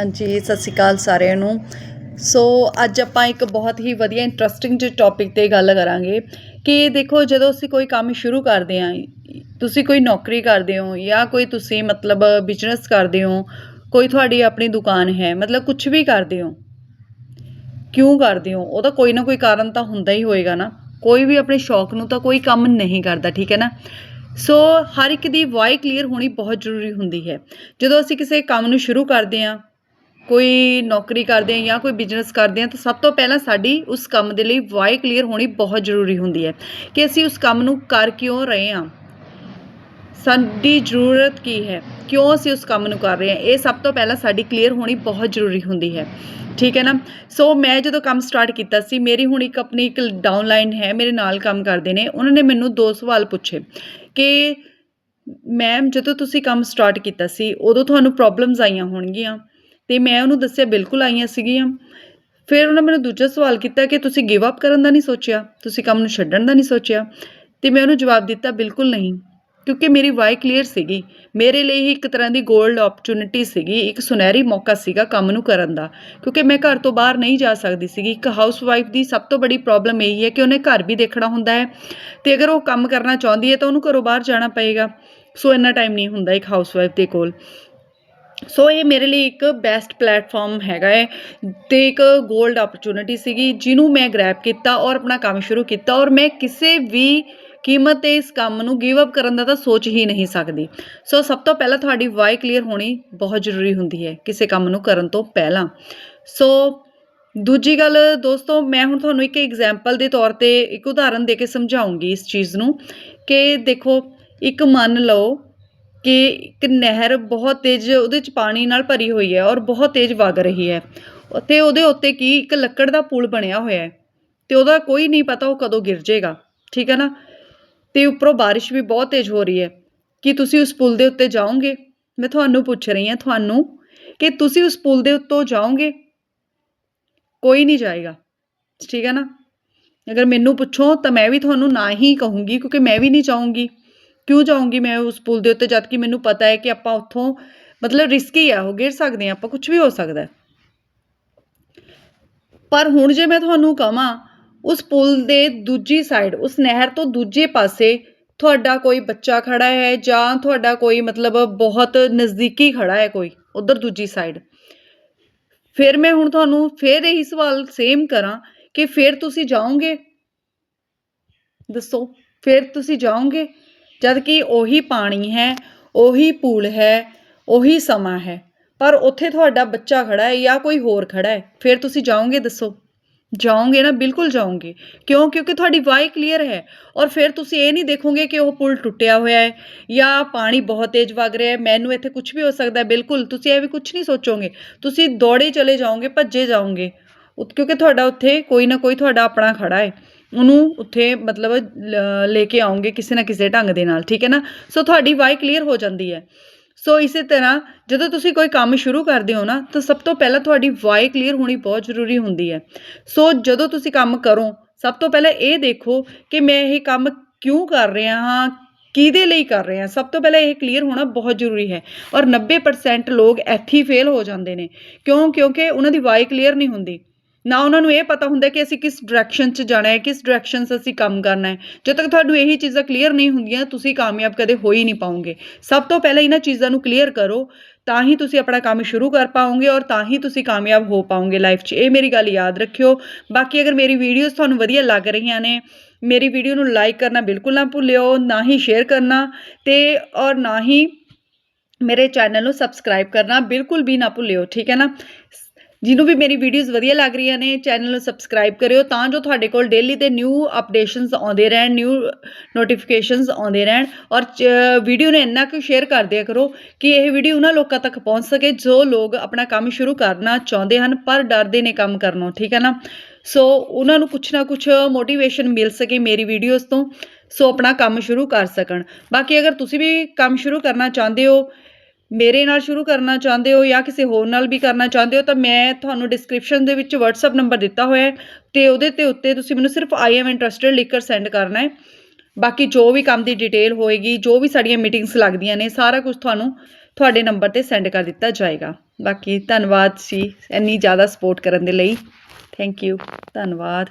ਹਾਂਜੀ, ਸਤਿ ਸ਼੍ਰੀ ਅਕਾਲ ਸਾਰਿਆਂ ਨੂੰ। ਸੋ ਅੱਜ ਆਪਾਂ ਇੱਕ ਬਹੁਤ ਹੀ ਵਧੀਆ ਇੰਟਰਸਟਿੰਗ ਜਿਹੇ ਟੌਪਿਕ 'ਤੇ ਗੱਲ ਕਰਾਂਗੇ ਕਿ ਦੇਖੋ, ਜਦੋਂ ਅਸੀਂ ਕੋਈ ਕੰਮ ਸ਼ੁਰੂ ਕਰਦੇ ਹਾਂ, ਤੁਸੀਂ ਕੋਈ ਨੌਕਰੀ ਕਰਦੇ ਹੋ ਜਾਂ ਕੋਈ ਤੁਸੀਂ ਮਤਲਬ ਬਿਜ਼ਨਸ ਕਰਦੇ ਹੋ, ਕੋਈ ਤੁਹਾਡੀ ਆਪਣੀ ਦੁਕਾਨ ਹੈ, ਮਤਲਬ ਕੁਝ ਵੀ ਕਰਦੇ ਹੋ, ਕਿਉਂ ਕਰਦੇ ਹੋ? ਉਹਦਾ ਕੋਈ ਨਾ ਕੋਈ ਕਾਰਨ ਤਾਂ ਹੁੰਦਾ ਹੀ ਹੋਏਗਾ ਨਾ। ਕੋਈ ਵੀ ਆਪਣੇ ਸ਼ੌਕ ਨੂੰ ਤਾਂ ਕੋਈ ਕੰਮ ਨਹੀਂ ਕਰਦਾ, ਠੀਕ ਹੈ ਨਾ? ਸੋ ਹਰ ਇੱਕ ਦੀ ਵਾਈ ਕਲੀਅਰ ਹੋਣੀ ਬਹੁਤ ਜ਼ਰੂਰੀ ਹੁੰਦੀ ਹੈ। ਜਦੋਂ ਅਸੀਂ ਕਿਸੇ ਕੰਮ ਨੂੰ ਸ਼ੁਰੂ ਕਰਦੇ ਹਾਂ ਕੋਈ ਨੌਕਰੀ ਕਰਦੇ ਹਾਂ ਜਾਂ ਕੋਈ ਬਿਜ਼ਨਸ ਕਰਦੇ ਹਾਂ, ਤਾਂ ਸਭ ਤੋਂ ਪਹਿਲਾਂ ਸਾਡੀ ਉਸ ਕੰਮ ਦੇ ਲਈ ਵਾਈ ਕਲੀਅਰ ਹੋਣੀ ਬਹੁਤ ਜ਼ਰੂਰੀ ਹੁੰਦੀ ਹੈ ਕਿ ਅਸੀਂ ਉਸ ਕੰਮ ਨੂੰ ਕਰ ਕਿਉਂ ਰਹੇ ਹਾਂ। ਸਾਡੀ ਜ਼ਰੂਰਤ ਕੀ ਹੈ? ਕਿਉਂ ਅਸੀਂ ਉਸ ਕੰਮ ਨੂੰ ਕਰ ਰਹੇ ਹਾਂ? ਇਹ ਸਭ ਤੋਂ ਪਹਿਲਾਂ ਸਾਡੀ ਕਲੀਅਰ ਹੋਣੀ ਬਹੁਤ ਜ਼ਰੂਰੀ ਹੁੰਦੀ ਹੈ। ਠੀਕ ਹੈ ਨਾ? ਸੋ ਮੈਂ ਜਦੋਂ ਕੰਮ ਸਟਾਰਟ ਕੀਤਾ ਸੀ, ਮੇਰੀ ਹੁਣ ਇੱਕ ਆਪਣੀ ਇੱਕ ਡਾਊਨਲਾਈਨ ਹੈ, ਮੇਰੇ ਨਾਲ ਕੰਮ ਕਰਦੇ ਨੇ, ਉਹਨਾਂ ਨੇ ਮੈਨੂੰ ਦੋ ਸਵਾਲ ਪੁੱਛੇ ਕਿ ਮੈਮ ਜਦੋਂ ਤੁਸੀਂ ਕੰਮ ਸਟਾਰਟ ਕੀਤਾ ਸੀ, ਉਦੋਂ ਤੁਹਾਨੂੰ ਪ੍ਰੋਬਲਮਸ ਆਈਆਂ ਹੋਣਗੀਆਂ? ਤੇ ਮੈਂ ਉਹਨੂੰ ਦੱਸਿਆ, ਬਿਲਕੁਲ ਆਈਆਂ ਸੀਗੀਆਂ। ਫਿਰ ਉਹਨਾਂ ਮੈਨੂੰ ਦੂਜਾ ਸਵਾਲ ਕੀਤਾ ਕਿ ਤੁਸੀਂ ਗਿਵ ਅਪ ਕਰਨ ਦਾ ਨਹੀਂ ਸੋਚਿਆ? ਤੁਸੀਂ ਕੰਮ ਨੂੰ ਛੱਡਣ ਦਾ ਨਹੀਂ ਸੋਚਿਆ? ਤੇ ਮੈਂ ਉਹਨੂੰ ਜਵਾਬ ਦਿੱਤਾ, ਬਿਲਕੁਲ ਨਹੀਂ। ਕਿਉਂਕਿ ਮੇਰੀ ਵਾਈ ਕਲੀਅਰ ਸੀਗੀ। ਮੇਰੇ ਲਈ ਹੀ ਇੱਕ ਤਰ੍ਹਾਂ ਦੀ 골ਡ ਓਪਰਚੁਨਿਟੀ ਸੀਗੀ, ਇੱਕ ਸੁਨਹਿਰੀ ਮੌਕਾ ਸੀਗਾ ਕੰਮ ਨੂੰ ਕਰਨ ਦਾ। ਕਿਉਂਕਿ ਮੈਂ ਘਰ ਤੋਂ ਬਾਹਰ ਨਹੀਂ ਜਾ ਸਕਦੀ ਸੀਗੀ। ਇੱਕ ਹਾਊਸਵਾਈਫ ਦੀ ਸਭ ਤੋਂ ਬੜੀ ਪ੍ਰੋਬਲਮ ਇਹੀ ਹੈ ਕਿ ਉਹਨੇ ਘਰ ਵੀ ਦੇਖਣਾ ਹੁੰਦਾ ਹੈ ਤੇ ਅਗਰ ਉਹ ਕੰਮ ਕਰਨਾ ਚਾਹੁੰਦੀ ਹੈ ਤਾਂ ਉਹਨੂੰ ਘਰੋਂ ਬਾਹਰ ਜਾਣਾ ਪਏਗਾ। ਸੋ ਇੰਨਾ ਟਾਈਮ ਨਹੀਂ ਹੁੰਦਾ ਇੱਕ ਹਾਊਸਵਾਈਫ ਦੇ ਕੋਲ। ਸੋ ਇਹ ਮੇਰੇ ਲਈ ਇੱਕ ਬੈਸਟ ਪਲੇਟਫਾਰਮ ਹੈਗਾ ਹੈ ਤੇ ਇੱਕ 골ਡ ਓਪਰਚੁਨਿਟੀ ਸੀਗੀ, ਜਿਹਨੂੰ ਮੈਂ ਗ੍ਰੈਬ ਕੀਤਾ ਔਰ ਆਪਣਾ ਕੰਮ ਸ਼ੁਰੂ ਕੀਤਾ ਔਰ ਮੈਂ ਕਿਸੇ ਵੀ ਕੀਮਤ ਤੇ ਇਸ ਕੰਮ ਨੂੰ ਗਿਵ ਅਪ ਕਰਨ ਦਾ ਤਾਂ ਸੋਚ ਹੀ ਨਹੀਂ ਸਕਦੀ। ਸੋ ਸਭ ਤੋਂ ਪਹਿਲਾਂ ਤੁਹਾਡੀ ਵਾਈ ਕਲੀਅਰ ਹੋਣੀ ਬਹੁਤ ਜ਼ਰੂਰੀ ਹੁੰਦੀ ਹੈ ਕਿਸੇ ਕੰਮ ਨੂੰ ਕਰਨ ਤੋਂ ਪਹਿਲਾਂ। ਸੋ ਦੂਜੀ ਗੱਲ ਦੋਸਤੋ, ਮੈਂ ਹੁਣ ਤੁਹਾਨੂੰ ਇੱਕ ਐਗਜ਼ਾਮਪਲ ਦੇ ਤੌਰ ਤੇ ਇੱਕ ਉਦਾਹਰਨ ਦੇ ਕੇ ਸਮਝਾਉਂਗੀ ਇਸ ਚੀਜ਼ ਨੂੰ ਕਿ ਦੇਖੋ, ਇੱਕ ਮੰਨ ਲਓ ਕਿ ਇੱਕ ਨਹਿਰ ਬਹੁਤ ਤੇਜ਼ ਉਹਦੇ 'ਚ ਪਾਣੀ ਨਾਲ ਭਰੀ ਹੋਈ ਹੈ ਔਰ ਬਹੁਤ ਤੇਜ਼ ਵਗ ਰਹੀ ਹੈ। ਅਤੇ ਉਹਦੇ ਉੱਤੇ ਕੀ ਇੱਕ ਲੱਕੜ ਦਾ ਪੁਲ ਬਣਿਆ ਹੋਇਆ ਹੈ ਤੇ ਉਹਦਾ ਕੋਈ ਨਹੀਂ ਪਤਾ ਉਹ ਕਦੋਂ ਗਿਰ ਜਾਏਗਾ, ਠੀਕ ਹੈ ਨਾ? ਅਤੇ ਉੱਪਰੋਂ ਬਾਰਿਸ਼ ਵੀ ਬਹੁਤ ਤੇਜ਼ ਹੋ ਰਹੀ ਹੈ। ਕੀ ਤੁਸੀਂ ਉਸ ਪੁਲ ਦੇ ਉੱਤੇ ਜਾਓਗੇ? ਮੈਂ ਤੁਹਾਨੂੰ ਪੁੱਛ ਰਹੀ ਹਾਂ ਤੁਹਾਨੂੰ ਕਿ ਤੁਸੀਂ ਉਸ ਪੁਲ ਦੇ ਉੱਤੋਂ ਜਾਓਗੇ? ਕੋਈ ਨਹੀਂ ਜਾਏਗਾ, ਠੀਕ ਹੈ ਨਾ? ਅਗਰ ਮੈਨੂੰ ਪੁੱਛੋ ਤਾਂ ਮੈਂ ਵੀ ਤੁਹਾਨੂੰ ਨਾ ਹੀ ਕਹੂੰਗੀ ਕਿਉਂਕਿ ਮੈਂ ਵੀ ਨਹੀਂ ਚਾਹੂੰਗੀ। ਕਿਉਂ ਜਾਊਂਗੀ ਮੈਂ ਉਸ ਪੁਲ ਦੇ ਉੱਤੇ, ਜਦ ਕਿ ਮੈਨੂੰ ਪਤਾ ਹੈ ਕਿ ਆਪਾਂ ਉੱਥੋਂ ਮਤਲਬ ਰਿਸਕੀ ਆ, ਉਹ ਗਿਰ ਸਕਦੇ ਆ ਆਪਾਂ ਕੁਝ ਵੀ ਹੋ ਸਕਦਾ ਪਰ ਹੁਣ ਜੇ ਮੈਂ ਤੁਹਾਨੂੰ ਕਹਾਂ ਉਸ ਪੁਲ ਦੇ ਦੂਜੀ ਸਾਈਡ ਉਸ ਨਹਿਰ ਤੋਂ ਦੂਜੇ ਪਾਸੇ ਤੁਹਾਡਾ ਕੋਈ ਬੱਚਾ ਖੜਾ ਹੈ ਜਾਂ ਤੁਹਾਡਾ ਕੋਈ ਮਤਲਬ ਬਹੁਤ ਨਜ਼ਦੀਕੀ ਖੜਾ ਹੈ ਕੋਈ ਉਧਰ ਦੂਜੀ ਸਾਈਡ ਫਿਰ ਮੈਂ ਹੁਣ ਤੁਹਾਨੂੰ ਫਿਰ ਇਹੀ ਸਵਾਲ ਸੇਮ ਕਰਾਂ ਕਿ ਫਿਰ ਤੁਸੀਂ ਜਾਓਗੇ? ਦੱਸੋ, ਫਿਰ ਤੁਸੀਂ ਜਾਓਗੇ? ਜਦ ਕਿ ਉਹੀ ਪਾਣੀ ਹੈ, ਉਹੀ ਪੂਲ ਹੈ, ਉਹੀ ਸਮਾਂ ਹੈ। ਪਰ ਉੱਥੇ ਤੁਹਾਡਾ ਬੱਚਾ ਖੜਾ ਹੈ ਜਾਂ ਕੋਈ ਹੋਰ ਖੜਾ ਹੈ, ਫਿਰ ਤੁਸੀਂ ਜਾਓਗੇ ਦੱਸੋ? ਜਾਓਗੇ ਨਾ? ਬਿਲਕੁਲ ਜਾਓਗੇ। ਕਿਉਂ? ਕਿਉਂਕਿ ਤੁਹਾਡੀ ਵਾਈ ਕਲੀਅਰ ਹੈ ਔਰ ਫਿਰ ਤੁਸੀਂ ਇਹ ਨਹੀਂ ਦੇਖੋਗੇ ਕਿ ਉਹ ਪੁਲ ਟੁੱਟਿਆ ਹੋਇਆ ਹੈ ਜਾਂ ਪਾਣੀ ਬਹੁਤ ਤੇਜ਼ ਵਗ ਰਿਹਾ ਹੈ। ਮੈਨੂੰ ਇੱਥੇ ਕੁਝ ਵੀ ਹੋ ਸਕਦਾ ਹੈ। ਬਿਲਕੁਲ, ਤੁਸੀਂ ਇਹ ਵੀ ਕੁਝ ਨਹੀਂ ਸੋਚੋਗੇ। ਤੁਸੀਂ ਦੌੜੇ ਚਲੇ ਜਾਓਗੇ, ਭੱਜੇ ਜਾਓਗੇ। ਕਿਉਂਕਿ ਤੁਹਾਡਾ ਉੱਥੇ ਕੋਈ ਨਾ ਕੋਈ ਤੁਹਾਡਾ ਆਪਣਾ ਖੜਾ ਹੈ। ਉਹਨੂੰ ਉੱਥੇ ਮਤਲਬ ਲੈ ਕੇ ਆਉਂਗੇ ਕਿਸੇ ਨਾ ਕਿਸੇ ਢੰਗ ਦੇ ਨਾਲ, ਠੀਕ ਹੈ ਨਾ? ਸੋ ਤੁਹਾਡੀ ਵਾਈ ਕਲੀਅਰ ਹੋ ਜਾਂਦੀ ਹੈ। ਸੋ ਇਸੇ ਤਰ੍ਹਾਂ ਜਦੋਂ ਤੁਸੀਂ ਕੋਈ ਕੰਮ ਸ਼ੁਰੂ ਕਰਦੇ ਹੋ ਨਾ, ਤਾਂ ਸਭ ਤੋਂ ਪਹਿਲਾਂ ਤੁਹਾਡੀ ਵਾਈ ਕਲੀਅਰ ਹੋਣੀ ਬਹੁਤ ਜ਼ਰੂਰੀ ਹੁੰਦੀ ਹੈ। ਸੋ ਜਦੋਂ ਤੁਸੀਂ ਕੰਮ ਕਰੋ, ਸਭ ਤੋਂ ਪਹਿਲਾਂ ਇਹ ਦੇਖੋ ਕਿ ਮੈਂ ਇਹ ਕੰਮ ਕਿਉਂ ਕਰ ਰਿਹਾ ਹਾਂ, ਕਿਹਦੇ ਲਈ ਕਰ ਰਹੇ? ਹਾਂ ਸਭ ਤੋਂ ਪਹਿਲਾਂ ਇਹ ਕਲੀਅਰ ਹੋਣਾ ਬਹੁਤ ਜ਼ਰੂਰੀ ਹੈ। ਔਰ 90% ਲੋਕ ਇੱਥੇ ਫੇਲ ਹੋ ਜਾਂਦੇ ਨੇ। ਕਿਉਂ? ਕਿਉਂਕਿ ਉਹਨਾਂ ਦੀ ਵਾਈ ਕਲੀਅਰ ਨਹੀਂ ਹੁੰਦੀ। ਨਾ ਉਹਨਾਂ ਨੂੰ ਇਹ ਪਤਾ ਹੁੰਦਾ ਕਿ ਅਸੀਂ ਕਿਸ ਡਾਇਰੈਕਸ਼ਨ 'ਚ ਜਾਣਾ ਹੈ, ਕਿਸ ਡਾਇਰੈਕਸ਼ਨ 'ਚ ਅਸੀਂ ਕੰਮ ਕਰਨਾ ਹੈ। ਜਦ ਤੱਕ ਤੁਹਾਨੂੰ ਇਹੀ ਚੀਜ਼ਾਂ ਕਲੀਅਰ ਨਹੀਂ ਹੁੰਦੀਆਂ, ਤੁਸੀਂ ਕਾਮਯਾਬ ਕਦੇ ਹੋ ਹੀ ਨਹੀਂ ਪਾਓਗੇ। ਸਭ ਤੋਂ ਪਹਿਲਾਂ ਇਹਨਾਂ ਚੀਜ਼ਾਂ ਨੂੰ ਕਲੀਅਰ ਕਰੋ, ਤਾਂ ਹੀ ਤੁਸੀਂ ਆਪਣਾ ਕੰਮ ਸ਼ੁਰੂ ਕਰ ਪਾਓਗੇ ਔਰ ਤਾਂ ਹੀ ਤੁਸੀਂ ਕਾਮਯਾਬ ਹੋ ਪਾਓਗੇ ਲਾਈਫ 'ਚ। ਇਹ ਮੇਰੀ ਗੱਲ ਯਾਦ ਰੱਖਿਓ। ਬਾਕੀ ਅਗਰ ਮੇਰੀ ਵੀਡੀਓਜ਼ ਤੁਹਾਨੂੰ ਵਧੀਆ ਲੱਗ ਰਹੀਆਂ ਨੇ, ਮੇਰੀ ਵੀਡੀਓ ਨੂੰ ਲਾਈਕ ਕਰਨਾ ਬਿਲਕੁਲ ਨਾ ਭੁੱਲਿਓ, ਨਾ ਹੀ ਸ਼ੇਅਰ ਕਰਨਾ ਤੇ ਔਰ ਨਾ ਹੀ ਮੇਰੇ ਚੈਨਲ ਨੂੰ ਸਬਸਕ੍ਰਾਈਬ ਕਰਨਾ ਬਿਲਕੁਲ ਵੀ ਨਾ ਭੁੱਲਿਓ, ਠੀਕ ਹੈ ਨਾ? ਜਿਹਨੂੰ ਵੀ ਮੇਰੀ ਵੀਡੀਓਜ਼ ਵਧੀਆ ਲੱਗ ਰਹੀਆਂ ਨੇ ਚੈਨਲ ਨੂੰ ਸਬਸਕ੍ਰਾਈਬ ਕਰਿਓ ਤਾਂ ਜੋ ਤੁਹਾਡੇ ਕੋਲ ਡੇਲੀ ਤੇ ਨਿਊ ਅਪਡੇਸ਼ਨਸ ਆਉਂਦੇ ਰਹਿਣ ਨਿਊ ਨੋਟੀਫਿਕੇਸ਼ਨਸ ਆਉਂਦੇ ਰਹਿਣ ਔਰ ਵੀਡੀਓ ਨੂੰ ਇੰਨਾ ਕੁ ਸ਼ੇਅਰ ਕਰ ਦਿਆ ਕਰੋ ਕਿ ਇਹ ਵੀਡੀਓ ਉਹਨਾਂ ਲੋਕਾਂ ਤੱਕ ਪਹੁੰਚ ਸਕੇ ਜੋ ਲੋਕ ਆਪਣਾ ਕੰਮ ਸ਼ੁਰੂ ਕਰਨਾ ਚਾਹੁੰਦੇ ਹਨ ਪਰ ਡਰਦੇ ਨੇ ਕੰਮ ਕਰਨੋਂ, ਠੀਕ ਹੈ ਨਾ? ਸੋ ਉਹਨਾਂ ਨੂੰ ਕੁਛ ਨਾ ਕੁਛ ਮੋਟੀਵੇਸ਼ਨ ਮਿਲ ਸਕੇ ਮੇਰੀ ਵੀਡੀਓਜ਼ ਤੋਂ, ਸੋ ਆਪਣਾ ਕੰਮ ਸ਼ੁਰੂ ਕਰ ਸਕਣ। ਬਾਕੀ ਅਗਰ ਤੁਸੀਂ ਵੀ ਕੰਮ ਸ਼ੁਰੂ ਕਰਨਾ ਚਾਹੁੰਦੇ ਹੋ ਮੇਰੇ ਨਾਲ ਸ਼ੁਰੂ ਕਰਨਾ ਚਾਹੁੰਦੇ ਹੋ ਜਾਂ ਕਿਸੇ ਹੋਰ ਨਾਲ ਵੀ ਕਰਨਾ ਚਾਹੁੰਦੇ ਹੋ ਤਾਂ ਮੈਂ ਤੁਹਾਨੂੰ ਡਿਸਕ੍ਰਿਪਸ਼ਨ ਦੇ ਵਿੱਚ WhatsApp ਨੰਬਰ ਦਿੱਤਾ ਹੋਇਆ ਹੈ ਤੇ ਉਹਦੇ ਤੇ ਉੱਤੇ ਤੁਸੀਂ ਮੈਨੂੰ ਸਿਰਫ ਆਈ ਐਮ ਇੰਟਰਸਟਿਡ ਲਿਖ ਕੇ ਸੈਂਡ ਕਰਨਾ ਹੈ। ਬਾਕੀ ਜੋ ਵੀ ਕੰਮ ਦੀ ਡਿਟੇਲ ਹੋਏਗੀ, ਜੋ ਵੀ ਸਾਡੀਆਂ ਮੀਟਿੰਗਸ ਲੱਗਦੀਆਂ ਨੇ, ਸਾਰਾ ਕੁਝ ਤੁਹਾਨੂੰ ਤੁਹਾਡੇ ਨੰਬਰ ਤੇ ਸੈਂਡ ਕਰ ਦਿੱਤਾ ਜਾਏਗਾ। ਬਾਕੀ ਧੰਨਵਾਦ ਸੀ ਇੰਨੀ ਜ਼ਿਆਦਾ ਸਪੋਰਟ ਕਰਨ ਦੇ ਲਈ। ਥੈਂਕ ਯੂ ਧੰਨਵਾਦ।